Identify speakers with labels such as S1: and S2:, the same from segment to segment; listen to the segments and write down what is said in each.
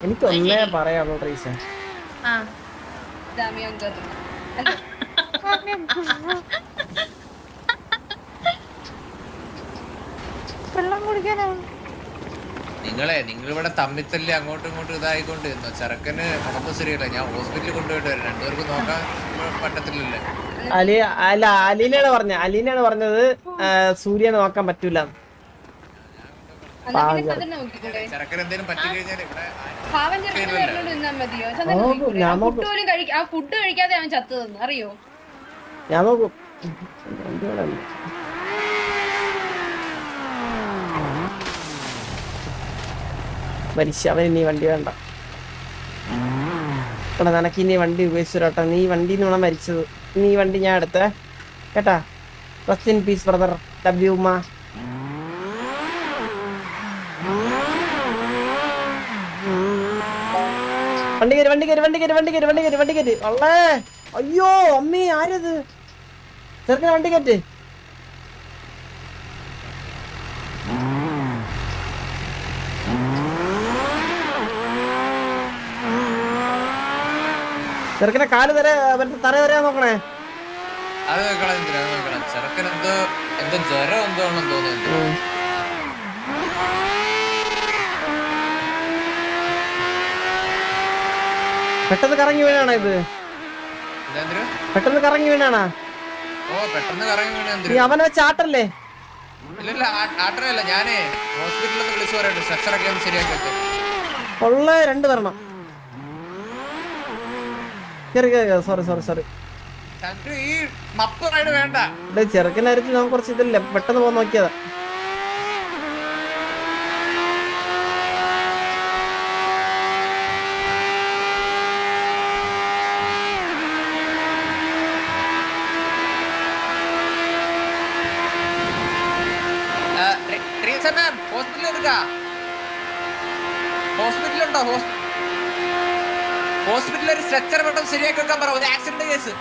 S1: എനിക്കൊന്നേ പറയാനുള്ളൂ ട്രീസ
S2: ആ.
S3: ഡാമിയൻ ഗർ
S4: വെള്ളം കുടിക്കാനാണ്
S5: നിങ്ങളെ നിങ്ങൾ ഇവിടെ തമ്മിത്തല്ലേ അങ്ങോട്ടും ഇങ്ങോട്ടും ഇതായിക്കൊണ്ട് ഇരുന്നു ചെറുക്കന് ഉറപ്പ് ശരിയല്ല. ഞാൻ ഹോസ്പിറ്റലിൽ കൊണ്ടുപോയിട്ട് വരാം. രണ്ടുപേർക്ക് നോക്കാൻ പറ്റത്തില്ലല്ലേ.
S1: അലി അല്ല അലീനയാണ് പറഞ്ഞ അലീനയാണ് പറഞ്ഞത് സൂര്യനെ സൂര്യ നോക്കാൻ പറ്റൂല.
S3: എന്നാ
S5: ചെറുക്കൻ എന്തെങ്കിലും പറ്റി കഴിഞ്ഞാൽ ഇവിടെ
S3: പാവൻ ചെറുക്കനെ പറഞ്ഞോണ്ട് നിന്നാ മതിയോ. ഫുഡ് പോലും കഴിക്ക ആ ഫുഡ് കഴിക്കാതെ അവൻ ചത്തു തന്നു അറിയോ?
S1: ഞാൻ നോക്കും. ഇനി വണ്ടി വേണ്ട. എടാ നിനക്ക് ഇനി വണ്ടി ഉപയോഗിച്ചിട്ടാ നീ വണ്ടി നിന്നാണ് മരിച്ചത്. നീ വണ്ടി ഞാൻ എടുത്തേ. കേട്ടാ? Rest in peace brother W ഉമ്മ. വണ്ടി കയറി വണ്ടി കയറി വണ്ടി കയറി വണ്ടി കയറി വണ്ടി കയറി വണ്ടി കയറി വള്ളേ അയ്യോ അമ്മേ ആരത്? ചെറുക്കൻ വണ്ടി കയറ്റ്. ചെറുക്കനെ കാൽ തര മറ്റേ തറ തരാൻ നോക്കണേ.
S5: അത് നോക്കണം ചെറുക്കൻ എന്തോ എന്തോ ജ്വരം എന്തോ ആണെന്ന് തോന്നുന്നു.
S1: പെട്ടെന്ന് കറങ്ങി വീണാണോ ഇത്? പെട്ടെന്ന് കറങ്ങി വീണാണാ? നീ അവനെ വെച്ച് ആട്ടല്ലേ? ഉള്ള രണ്ട് തരണം സോറി സോറി സോറി ചെറുക്കനായിരുന്നു നമുക്ക് കുറച്ച് ഇതില്ല? പെട്ടെന്ന് പോകാൻ നോക്കിയതാ
S5: മാം ഹോസ്പിറ്റലിൽ എടുക്ക ഹോസ്പിറ്റലുണ്ടോ ഹോസ്പിറ്റലിൽ ഒരു സ്ട്രെച്ചർ പെട്ടെന്ന് ശരിയാക്കി വെക്കാൻ പറ. ഒരു ആക്സിഡന്റ് കേസ്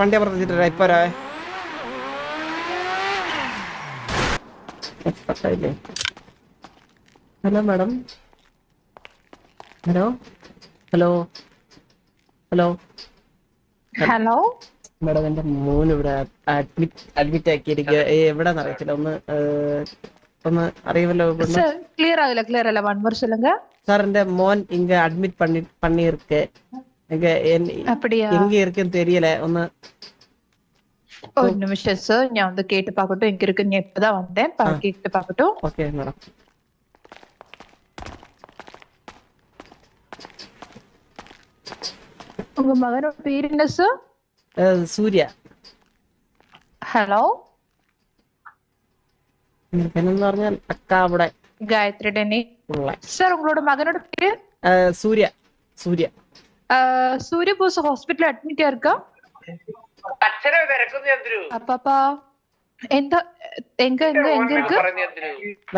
S1: വണ്ടി ഇപ്പൊ വരാവേ. Hello madam. hello hello hello
S4: hello
S1: madam എന്റെ മോൻ ഇവിടെ അഡ്മിറ്റ് അഡ്മിറ്റ് ആക്കിയിരിക്കുക എവിടെന്ന് അറിയത്തില്ല ഒന്ന് ഏഹ്, ഒന്ന് അറിയുമല്ലോ ഇവിടുന്ന്
S4: சார் கிளியர் ஆகல கிளியர் ஆகல ஒன் more சொல்லுங்க
S1: சார் இந்த மோன் இங்க அட்மிட் பண்ணி பண்ணியிருக்கு இங்க என்-
S4: அப்படியா
S1: எங்க இருக்குன்னு தெரியல ஒன்னு
S4: ஒரு நிமிஷம் சார் நான் வந்து கேட்டு பார்க்கட்டும் எங்க இருக்குன்னு இப்பதான் வந்தேன் பா- கேட்டு பார்க்கட்டும்
S1: ஓகே மேடம்
S4: உங்க ഹലോ
S1: പറഞ്ഞാൽ അക്ക അവിടെ
S4: ഗായത്രി
S1: ഉള്ള
S4: സാർ ഉங்களோட மகனோட സൂര്യ
S1: സൂര്യ പോസ് சூரிய.
S4: അഡ്മിറ്റ് ஹாஸ்பிட்டல் அட்மிட்டா അപ്പാപ്പാ എന്താ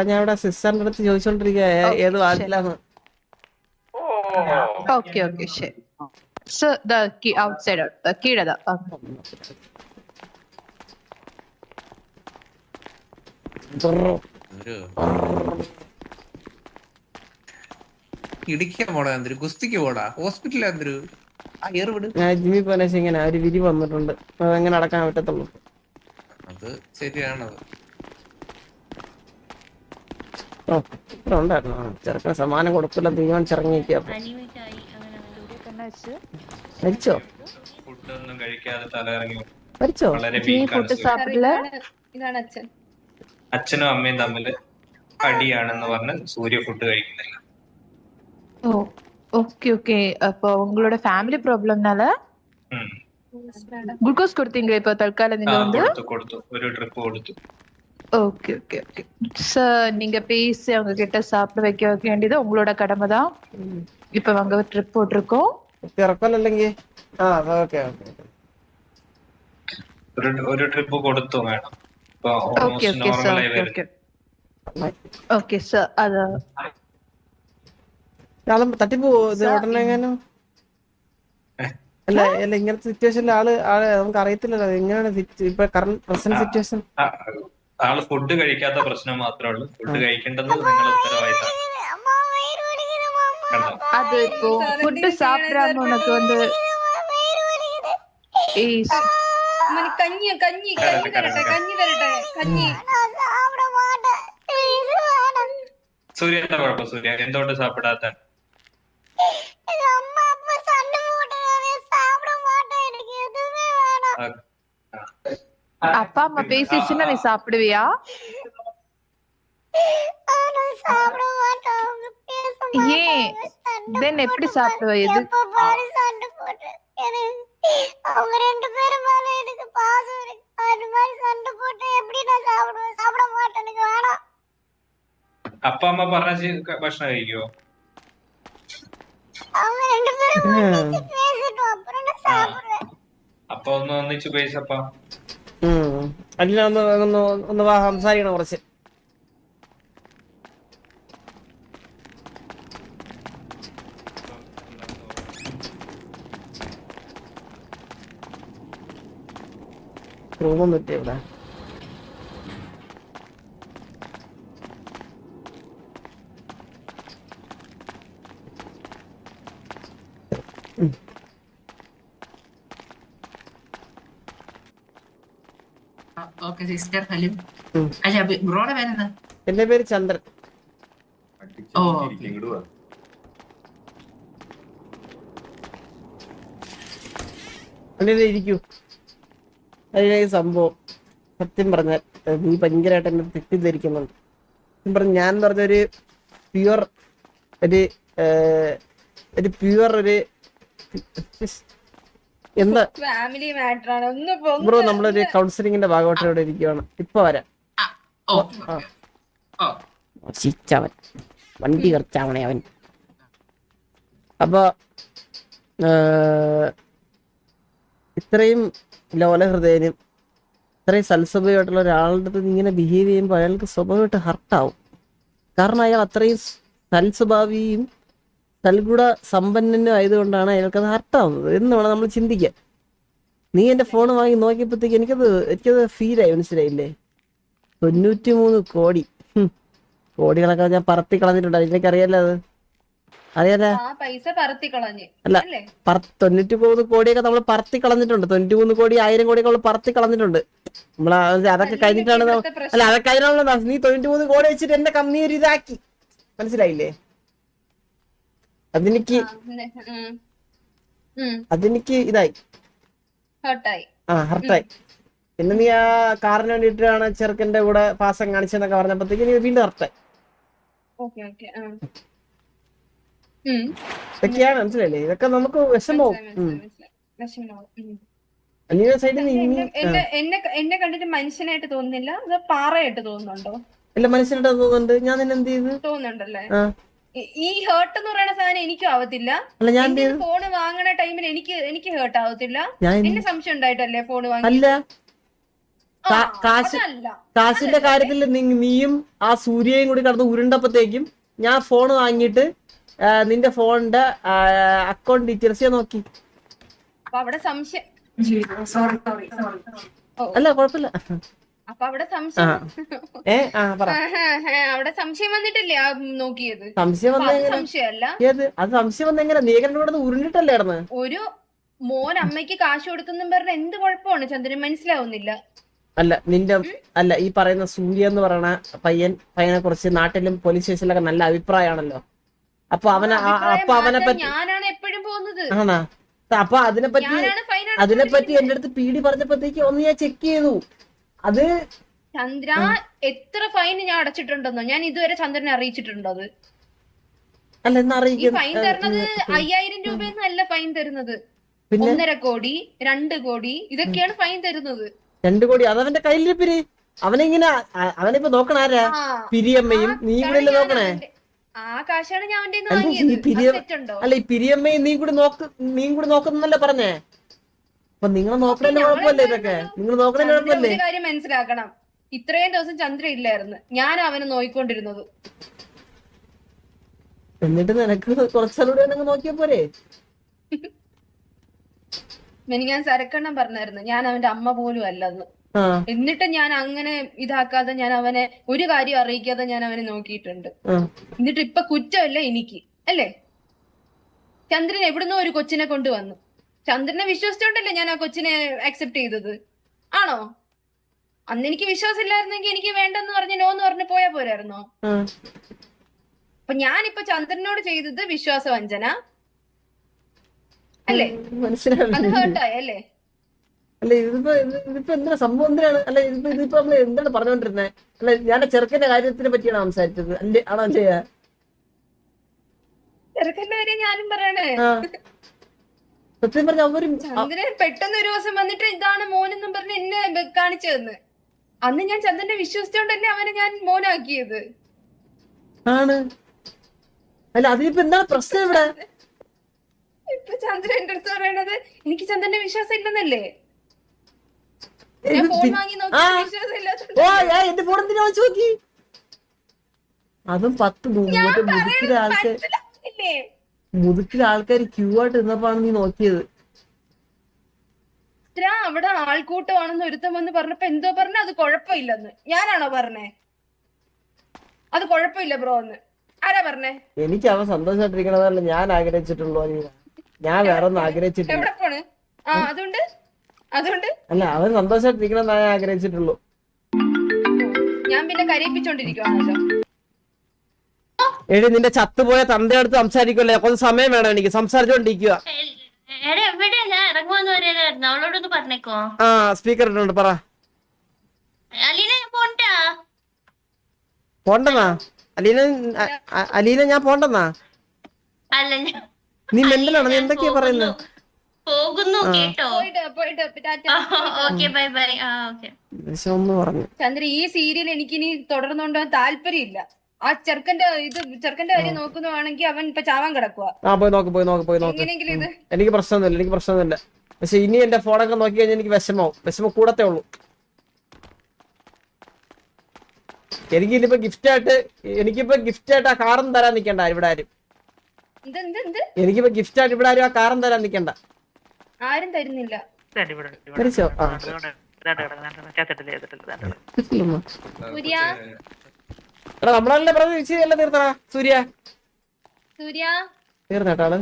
S1: ഞാൻ അടുത്ത്
S4: ഓക്കെ ഓക്കെ ശരി ഔട്ട് സൈഡ് the.
S5: ഒരു ഇടിക്കാൻ പോടാ ചന്ദ്രു ഗുസ്തിക്ക് പോടാ. ഹോസ്പിറ്റലിൽ ചന്ദ്രു ആ ഏറ് വിട്.
S1: ഞാൻ ജിമ്മി പോകാൻ ഇങ്ങനെ ഒരു വിരി വന്നിട്ടുണ്ട്. അതെങ്ങനെ അടക്കാൻ പറ്റത്തുള്ളൂ.
S5: അത് ശരിയാണത്
S1: ഉണ്ടായിരുന്നു ചെറുക്കന് സമ്മാനം കൊടുക്കില്ല തീരുമാനിച്ചിറങ്ങിയിരിക്കുക മരിച്ചോ മരിച്ചോ
S6: അച്ഛനും അമ്മയും തമ്മിൽ അടിയാണെന്ന് പറഞ്ഞ് സൂര്യ ഫുഡ് കഴിക്കുന്നില്ല. ഓ ഓക്കെ ഓക്കെ അപ്പൊ
S4: ഉങ്ങളുടെ ഫാമിലി പ്രോബ്ലം ഗ്ലൂക്കോസ് കൊടുത്തീങ്ക ഇപ്പൊ തൽക്കാലം നിങ്ങൾ കിട്ട സാപ്പിട്ട് വെക്க வேண்டியது உங்களோட கடமை தான் இப்ப அங்க ட்ரிப் போட்டுருக்கோம்
S1: இருக்கோம் തിറക്കല്ലല്ലെങ്കിൽ ആ ഓക്കെ ഓക്കെ.
S6: ഒരു ട്രിപ്പ് കൊടുത്തു
S1: അല്ല അല്ല ഇങ്ങനത്തെ ആൾ പ്രസന്റ് സിറ്റുവേഷൻ
S6: ആൾ ഫുഡ് കഴിക്കാത്ത പ്രശ്നം മാത്രമേ ഉള്ളൂ. ഫുഡ് കഴിക്കേണ്ടത് നിങ്ങളുടെ ഉത്തരവാദിത്തമാണ്
S4: அது இப்போ ஃபுட் சாப்பிடாம உனக்கு வந்து
S3: மணி கண்ணி கண்ணி கஞ்சி தரட்ட
S6: கண்ணி தரட்ட கஞ்சி சூர்யா என்ன சாப்பிடாத?
S4: அப்பா அம்மா பேசிச்சுன்னா நீ சாப்பிடுவியா? ஏன் தென் எப்படி சாப்பிடுவ எது
S7: அவங்க ரெண்டு பேரும் மேல எனக்கு பாசம் இருக்கு அது மாதிரி சண்டை போட்டு எப்படி நான் சாப்பிடுவேன் சாப்பிட மாட்டேன் எனக்கு வேணாம்
S6: അപ്പ അമ്മ പറഞ്ഞ ചി- ഭക്ഷണം കഴിക്കുവോ
S7: அவங்க ரெண்டு பேரும் ஒண்ணுச்சு பேசிட்டோம் அப்புறம் நான் சாப்பிடுவேன்
S6: അപ്പൊ ഒന്ന് ഒന്നിച്ച് പേസപ്പ
S1: അല്ല ഒന്ന് ഒന്ന് ഒന്ന് വാ സംസാരിക്കണം കുറച്ച് റൂമൊന്നും ഇല്ല ഇവിടെ
S8: ഓക്കെ സിസ്റ്റർ ഹലും. അല്ല ബി- ബ്രോയുടെ പേരെന്താ?
S1: എന്റെ പേര് ചന്ദ്രൻ.
S8: ഓ
S1: അങ്ങനെ ഇരിക്കൂ. അതിനാ ഈ സംഭവം സത്യം പറഞ്ഞാൽ നീ ഭയങ്കരമായിട്ട് എന്നെ തെറ്റിദ്ധരിക്കുന്നുണ്ട്. സത്യം പറഞ്ഞ ഞാൻ പറഞ്ഞ ഒരു പ്യുവർ ഒരു ഒരു പ്യുവർ ഒരു എന്താ?
S3: ഫാമിലി മാറ്റർ ആണ്. ഒന്ന് പോ, ഒന്ന്
S1: ബ്രോ നമ്മളൊരു കൗൺസിലിങ്ങിന്റെ ഭാഗമായിട്ട് ഇവിടെ ഇരിക്കുവാണ്. ഇപ്പൊ വരാം. ശിച്ചവൻ വണ്ടി കറച്ചാവണേ അവൻ. അപ്പൊ ഏ, ഇത്രയും ലോലഹൃദയനും ഇത്രയും സൽസ്വഭാവമായിട്ടുള്ള ഒരാളുടെ ഇങ്ങനെ ബിഹേവ് ചെയ്യുമ്പോൾ അയാൾക്ക് സ്വഭാവമായിട്ട് ഹർട്ടാവും കാരണം അയാൾ അത്രയും സൽസ്വഭാവിയും സൽഗുണ സമ്പന്നനും ആയതുകൊണ്ടാണ് അയാൾക്കത് ഹർട്ടാവുന്നത് എന്ന് വേണം നമ്മൾ ചിന്തിക്കാൻ. നീ എന്റെ ഫോൺ വാങ്ങി നോക്കിയപ്പോഴത്തേക്ക് എനിക്കത് എനിക്കത് ഫീലായി മനസ്സിലായില്ലേ? തൊണ്ണൂറ്റി മൂന്ന് കോടി. കോടികളൊക്കെ ഞാൻ പറത്തി കളഞ്ഞിട്ടുണ്ട്. അതിലേക്ക് അറിയാലോ അത്?
S3: ആ പൈസ പറത്തി കളഞ്ഞ്
S1: അല്ല. തൊണ്ണൂറ്റി മൂന്ന് കോടിയൊക്കെ നമ്മൾ പറത്തി കളഞ്ഞിട്ടുണ്ട് തൊണ്ണൂറ്റി മൂന്ന് കോടി ആയിരം കോടിയൊക്കെ നമ്മൾ പറത്തി കളഞ്ഞിട്ടുണ്ട് നമ്മൾ അതൊക്കെ കഴിഞ്ഞിട്ടാണ്. അല്ല അതൊക്കെ കഴിഞ്ഞാണല്ലോ നീ തൊണ്ണൂറ്റി മൂന്ന് കോടി വെച്ചിട്ട് എന്റെ കമ്പനി ഒരു ഇതാക്കി. മനസ്സിലായില്ലേ? അതെനിക്ക് അതെനിക്ക് ഇതായി. ആ ഹർട്ടായി. പിന്നെ നീ ആ കാറിന് വേണ്ടിട്ടാണ് ചെറുക്കന്റെ കൂടെ പാസം കാണിച്ചെന്നൊക്കെ പറഞ്ഞപ്പോഴത്തേക്ക് നീ വീണ്ടും ഹർട്ടായി.
S3: ഓക്കെ ഓക്കെ
S1: ഇതൊക്കെയാണ് മനസ്സിലല്ലേ ഇതൊക്കെ നമുക്ക് വിഷമവും
S3: എന്നെ കണ്ടിട്ട് മനുഷ്യനായിട്ട് തോന്നുന്നില്ല? അത് പാറയായിട്ട് തോന്നുന്നുണ്ടോ?
S1: അല്ല മനുഷ്യനായിട്ട് തോന്നുന്നുണ്ട്. ഞാൻ നിന്നെ എന്ത് ചെയ്തു?
S3: തോന്നുന്നുണ്ടല്ലേ? ഈ- ഹേർട്ട് എന്ന് പറയുന്ന സാധനം എനിക്കും ആവത്തില്ല. ഫോണ് വാങ്ങണ ടൈമിൽ എനിക്ക് എനിക്ക് ഹേർട്ട് ആവത്തില്ല. എന്റെ സംശയം ഉണ്ടായിട്ടല്ലേ ഫോൺ വാങ്ങി
S1: കാശിന്റെ കാര്യത്തിൽ നീയും ആ സൂര്യയും കൂടി കടന്ന് ഉരുണ്ടപ്പോഴത്തേക്കും ഞാൻ ഫോൺ വാങ്ങിയിട്ട് നിന്റെ ഫോണിന്റെ അക്കൗണ്ട് ഡീറ്റെയിൽസ് ഞാൻ നോക്കി.
S3: അപ്പൊ അവിടെ സംശയം
S8: സോറി സോറി സോറി
S1: അല്ല കുഴപ്പമില്ല.
S3: അപ്പൊ അവിടെ സംശയം അവിടെ സംശയം വന്നിട്ടല്ലേ ആ നോക്കിയത്?
S1: സംശയം
S3: സംശയമല്ല.
S1: അത് സംശയം വന്നെങ്ങനെ? നീകന്റെ കൂടെ ഉരുണ്ടിട്ടല്ലേ കിടന്ന്?
S3: ഒരു മോൻ അമ്മയ്ക്ക് കാശ് കൊടുക്കുന്ന പറഞ്ഞ എന്ത് കുഴപ്പമാണ്? ചന്ദ്രൻ മനസ്സിലാവുന്നില്ല.
S1: അല്ല നിന്റെ അല്ല ഈ പറയുന്ന സൂര്യ എന്ന് പറയുന്ന പയ്യൻ പയ്യനെ കുറിച്ച് നാട്ടിലും പോലീസ് സ്റ്റേഷനിലൊക്കെ നല്ല അഭിപ്രായമാണല്ലോ. അപ്പൊ അവനെ അപ്പൊ അവനെ പറ്റി
S3: ഞാനാണ് എപ്പോഴും പോകുന്നത്.
S1: ആണാ? അപ്പൊ അതിനെ പറ്റി അതിനെ പറ്റി എന്റെ അടുത്ത് പീടി പറഞ്ഞപ്പോഴത്തേക്ക് ഒന്ന് ഞാൻ ചെക്ക് ചെയ്തു. അത്
S3: ചന്ദ്ര എത്ര ഫൈൻ ഞാൻ അടച്ചിട്ടുണ്ടെന്നോ? ഞാൻ ഇതുവരെ ചന്ദ്രനെ അറിയിച്ചിട്ടുണ്ടോ അത്?
S1: അല്ല
S3: ഈ ഫൈൻ തരുന്നത് അയ്യായിരം രൂപ അല്ല ഫൈൻ തരുന്നത്. ഒന്നര കോടി രണ്ട് കോടി ഇതൊക്കെയാണ് ഫൈൻ തരുന്നത്.
S1: രണ്ട് കോടി. അതവന്റെ കയ്യിലിരിപ്പിര് അവനെങ്ങനെ അവനിപ്പോ
S3: നോക്കണാരാ
S1: പിരിയമ്മയും നീ
S3: ഇവിടെ
S1: നോക്കണേ?
S3: ആ കാശാണ് ഞാൻ അവന്റെ
S1: അല്ല,
S3: വാങ്ങിയത്.
S1: ഈ പിരിയ- അല്ല ഈ പിരിയമ്മയും നീ കൂടി നോക്ക് നീ കൂടി നോക്കുന്നല്ലേ പറഞ്ഞേ? അപ്പൊ നിങ്ങൾ നോക്കണതിന് കുഴപ്പമല്ലേ ഇതൊക്കെ? നിങ്ങൾ നോക്കണതിന് കുഴപ്പമല്ലേ?
S3: കാര്യം മനസ്സിലാക്കണം. ഇത്രയും ദിവസം ചന്ദ്ര ഇല്ലായിരുന്നു. ഞാൻ അവനെ നോയിക്കൊണ്ടിരുന്നത്.
S1: എന്നിട്ട് നിനക്ക് കുറച്ചാലൂടെ നോക്കിയ പോരെ?
S3: ഞാൻ സരക്കണ്ണം പറഞ്ഞായിരുന്നു. ഞാൻ അവന്റെ അമ്മ പോലും അല്ലെന്ന്. എന്നിട്ട് ഞാൻ അങ്ങനെ ഇതാക്കാതെ ഞാൻ അവനെ ഒരു കാര്യം അറിയിക്കാതെ ഞാൻ അവനെ നോക്കിയിട്ടുണ്ട്. എന്നിട്ട് ഇപ്പൊ കുറ്റമല്ല എനിക്ക് അല്ലേ? ചന്ദ്രൻ എവിടുന്നോ ഒരു കൊച്ചിനെ കൊണ്ടുവന്നു. ചന്ദ്രനെ വിശ്വസിച്ചോണ്ടല്ലേ ഞാൻ ആ കൊച്ചിനെ അക്സെപ്റ്റ് ചെയ്തത്? ആണോ? അന്ന് എനിക്ക് വിശ്വാസം ഇല്ലായിരുന്നെങ്കിൽ എനിക്ക് വേണ്ടെന്ന് പറഞ്ഞ് നോ എന്ന് പറഞ്ഞ് പോയാ പോരായിരുന്നോ? അപ്പൊ ഞാനിപ്പോ ചന്ദ്രനോട് ചെയ്തത് വിശ്വാസവഞ്ചന. അല്ലേ? അത് ഹേർട്ടായി അല്ലേ?
S1: അല്ല ഇതിപ്പോ ഇത് ഇതിപ്പോ എന്തിനാ സംഭവം എന്തിനാണ്? അല്ല ഇതിപ്പോ ഇതിപ്പോ നമ്മൾ എന്താണ് പറഞ്ഞോണ്ടിരുന്നത് അല്ല ഞാൻ ചെറുക്കന്റെ കാര്യത്തിനെ പറ്റിയാണ് സംസാരിച്ചത്. എന്റെ ആണോ ചെയ്യാ
S3: ചെറുക്കന്റെ കാര്യം ഞാനും പറയണേ.
S1: സത്യം പറഞ്ഞ അവരും
S3: പെട്ടെന്ന് ഒരു ദിവസം വന്നിട്ട് ഇതാണ് മോനെന്നും പറഞ്ഞ് എന്നെ കാണിച്ചു തന്ന്. അന്ന് ഞാൻ ചന്ദ്രനെ വിശ്വസിച്ചോണ്ട് തന്നെ അവനെ ഞാൻ മോനാക്കിയത്.
S1: ആണ്. അല്ല അതിനിപ്പോ എന്താണ് പ്രശ്നം ഇവിടെ?
S3: ഇപ്പൊ ചന്ദ്രൻ എന്റെ അടുത്ത് പറയണത് എനിക്ക് ചന്ദ്രന്റെ വിശ്വാസം ഇല്ലെന്നല്ലേ ഞാൻ
S1: ഇത്
S3: ഫോൺ
S1: പി-
S3: വാങ്ങി
S1: ആ.
S3: നോക്കി വിശ്വാസം ഇല്ലാത്തോണ്ട്
S1: ഓ ഞാൻ എന്റെ ഫോൺ എന്തിനാ നോക്കി. അതും പത്ത് മറ്റേ മുതുക്കിലെ ആൾക്കാർ മുതുക്കിലെ ആൾക്കാർ ക്യൂ ആയിട്ട് നിന്നപ്പോഴാണ് നീ നോക്കിയത്.
S3: അവിടെ ആൾക്കൂട്ടമാണെന്ന് ഒരുത്തം വന്ന് പറഞ്ഞപ്പോ എന്തോ പറഞ്ഞ അത് കൊഴപ്പില്ലെന്ന് ഞാനാണോ പറഞ്ഞേ? അത് കൊഴപ്പില്ല ബ്രോ എന്ന്. ആരാ പറഞ്ഞേ?
S1: എനിക്ക് അവൻ സന്തോഷമായിട്ടിരിക്കണതല്ല ഞാൻ ആഗ്രഹിച്ചിട്ടുള്ളൂ. ഞാൻ വേറെ ഒന്നും ആഗ്രഹിച്ചിട്ടില്ല.
S3: അതുകൊണ്ട് അതുകൊണ്ട്
S1: അല്ല അവൻ സന്തോഷമായിട്ടിരിക്കണം ഞാൻ ആഗ്രഹിച്ചിട്ടുള്ളൂ.
S3: ഞാൻ പിന്നെ കരയിപ്പിച്ചോണ്ടിരിക്കുവാണല്ലോ.
S1: എടി നിന്റെ ചത്തുപോയ തന്തയടുത്ത് സംസാരിക്കുമല്ലേ കുറച്ച് സമയം വേണം എനിക്ക്. സംസാരിച്ചോണ്ടിരിക്കുക
S2: എടാ എവിടെയാ? ഞാൻ ഇറങ്ങുമെന്ന് പറയാനായിരുന്നു അവളോടൊന്ന് പറഞ്ഞേക്കോ.
S1: ആ സ്പീക്കർ ഇട്ടുണ്ട് പറ.
S2: അലീന ഞാൻ പോണ്ടാ?
S1: പോണ്ടെന്നാ? അലീന അ- അ- അലീന ഞാൻ പോണ്ടെന്നാ?
S2: അല്ല ഞാൻ
S1: നീ മെന്റലാണോ നീ എന്തൊക്കെയാ പറയുന്നത്
S2: പോകുന്നു കേട്ടോ. Bye bye. ആ ഓക്കെ.
S1: വിഷമൊന്ന് പറഞ്ഞു.
S3: ചന്ദ്ര ഈ സീരിയൽ എനിക്കിനി തുടർന്നുകൊണ്ടുപോകാൻ താല്പര്യമില്ല. ആ ചെറുക്കന്റെ ഇത് ചെറുക്കന്റെ കാര്യം നോക്കുന്നതാണെങ്കിൽ അവൻ ഇപ്പൊ ചാവാൻ കിടക്കുക
S1: ആ പോയി നോക്ക് പോയി നോക്ക് പോയി നോക്ക്. എനിക്ക് പ്രശ്നമൊന്നുമില്ല എനിക്ക് പ്രശ്നമൊന്നുമില്ല. പക്ഷെ ഇനി എന്റെ ഫോണൊക്കെ നോക്കി കഴിഞ്ഞാൽ എനിക്ക് വിഷമാവും വിഷമം കൂടത്തേ ഉള്ളൂ. എനിക്ക് ഇനിയിപ്പോ ഗിഫ്റ്റ് ആയിട്ട് എനിക്കിപ്പോ ഗിഫ്റ്റ് ആയിട്ട് ആ കാറും തരാൻ നിക്കണ്ട ഇവിടെ ആരും. എനിക്കിപ്പോ ഗിഫ്റ്റ് ആയിട്ട് ഇവിടെ ആരും ആ കാറും തരാൻ നിക്കണ്ട.
S3: ആരും തരുന്നില്ല
S1: മരിച്ചോ ആ
S3: സൂര്യ
S1: എടാ നമ്മളല്ലേ പറഞ്ഞ വിഷയമല്ല തീർത്തടാ സൂര്യ
S3: സൂര്യ
S1: തീർന്നേട്ടാള്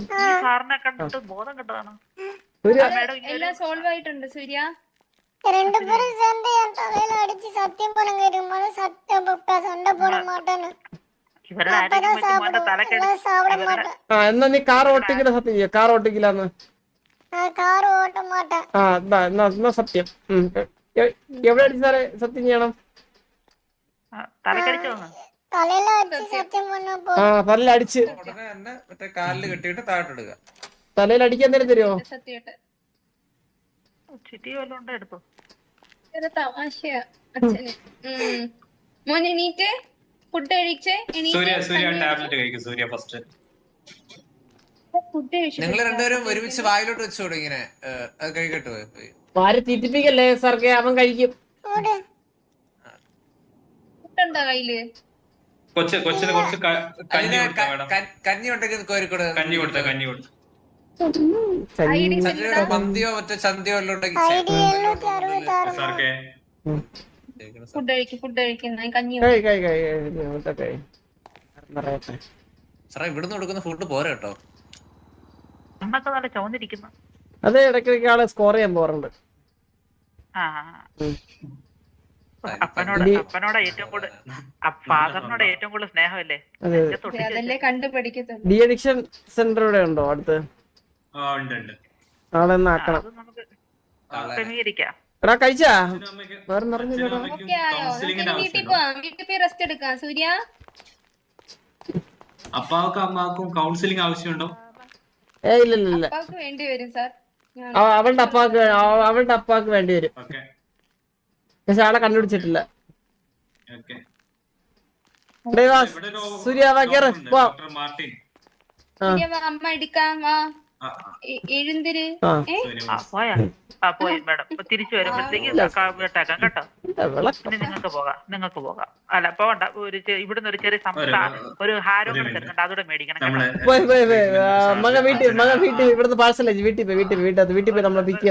S1: സൂര്യ
S3: എല്ലാം സോൾവ് ആയിട്ടുണ്ട് സൂര്യ
S7: ரெண்டு பேரும் சேர்ந்து என் தலையில அடிச்சு சத்தியம் பண்ணுங்க இருமாலும் சத்தியம் பப்பா சண்டை போட மாட்டேன்னு அப்பதான் சாப்பிடுவேன் எல்லாம் சாப்பிட மாட்டேன்
S1: ആ എന്നാ നീ കാർ ഓട്ടിക്കില്ല സത്യം ചെയ്യ കാർ ഓട്ടിക്കില്ലാന്ന് ആ എന്നാ സത്യം. എവിടെ അടിച്ചു സാറേ? സത്യം ചെയ്യണം. ആ തലയിൽ അടിച്ച് തലയിൽ അടിക്കാൻ നേരം തരുമോ
S3: മോനെ എണീറ്റ്. ഫുഡ് കഴിച്ച്
S6: സൂര്യ സൂര്യ ടാബ്ലറ്റ് കഴിക്കും സൂര്യ ഫസ്റ്റ്
S5: നിങ്ങൾ രണ്ടുപേരും ഒരുമിച്ച് വായിലോട്ട് വെച്ചോളൂ ഇങ്ങനെ അത് കഴിക്കട്ടെ
S1: വാര് തീറ്റിപ്പിക്കല്ലേ സാർക്ക് അവൻ കഴിക്കും
S6: കുറച്ച് കഞ്ഞി
S5: കഞ്ഞി ഉണ്ടെങ്കിൽ കോരിക്കൊടു
S6: കഞ്ഞി കൊടുത്ത കഞ്ഞി കൊടുത്ത
S5: മന്തിയോ മറ്റോ ചന്തിയോ എല്ലാം ഉണ്ടെങ്കിൽ
S3: കഞ്ഞി
S5: സാറേ ഇവിടുന്ന് കൊടുക്കുന്ന ഫുഡ് പോരാ കേട്ടോ
S1: അത് ഇടയ്ക്കിടയ്ക്ക് ആൾ സ്കോർ ചെയ്യാൻ പോറുണ്ട്
S9: അപ്പനോട് ഏറ്റവും കൂടുതൽ ഫാദറിനോട് ഏറ്റവും കൂടുതൽ സ്നേഹമല്ലേ?
S1: ഡി അഡിക്ഷൻ സെന്റർ ഇവിടെ ഉണ്ടോ അടുത്ത്?
S6: ഉണ്ട് ഉണ്ട്.
S1: ആളെന്ന് ആക്കണം. എടാ കഴിച്ചാ? വേറെ നിറഞ്ഞില്ലടാ
S6: അപ്പാക്കും അമ്മാക്കും കൗൺസിലിംഗ് ആവശ്യമുണ്ടോ?
S1: ഏ ഇല്ല
S3: വേണ്ടി വരും സാർ.
S1: അവളുടെ അപ്പാക്ക് അവളുടെ അപ്പാക്ക് വേണ്ടി വരും.
S6: ഓക്കെ.
S1: പക്ഷെ ആളെ കണ്ടുപിടിച്ചിട്ടില്ല. സൂര്യ വാ കേറ് പോ
S3: അമ്മ എടുക്കാം വാ. എഴുന്തിര്?
S9: പോയാ ആ പോയി. മേഡം. ഇപ്പൊ തിരിച്ചു വരുമ്പോഴത്തേക്ക് കേട്ടോ. നിങ്ങൾക്ക് പോകാം നിങ്ങൾക്ക് പോകാം. അല്ല പോകണ്ട ഒരു ഇവിടുന്ന് ഒരു ചെറിയ സംസ്ഥാനം
S8: ഒരു-
S9: സാ- ഒരു ഹാരം
S8: ഒരു
S9: കൂടെ
S8: minute.
S9: തരുന്നുണ്ട്. അതോടെ മേടിക്കണം
S1: മകൻ വീട്ടിൽ മക വീട്ടിൽ ഇവിടുന്ന് പാഴ്സൽ വീട്ടിൽ പോയി വീട്ടിൽ വീട്ടിൽ വീട്ടിൽ പോയി നമ്മളെ പിക്ക്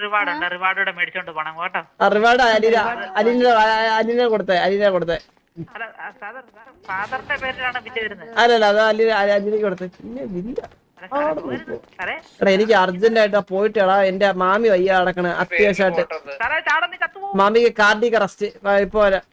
S9: റിവാർഡ് ഉണ്ട്. റിവാർഡ് കൂടെ മേടിച്ചോണ്ട് പോണം കേട്ടോ.
S1: റിവാർഡ് അലീന കൊടുത്തേ അലീന കൊടുത്തേ. അല്ലല്ല അത് അല്ലെ കൊടുത്ത്. പിന്നെ.
S9: സാറേ.
S1: എടാ എനിക്ക് അർജന്റ് ആയിട്ട് പോയിട്ട് എടാ എന്റെ മാമി വയ്യ അടക്കണ അത്യാവശ്യമായിട്ട്. മാമിക്ക് കാർഡിക്ക് അറസ്റ്റ് ഇപ്പൊ വരാം.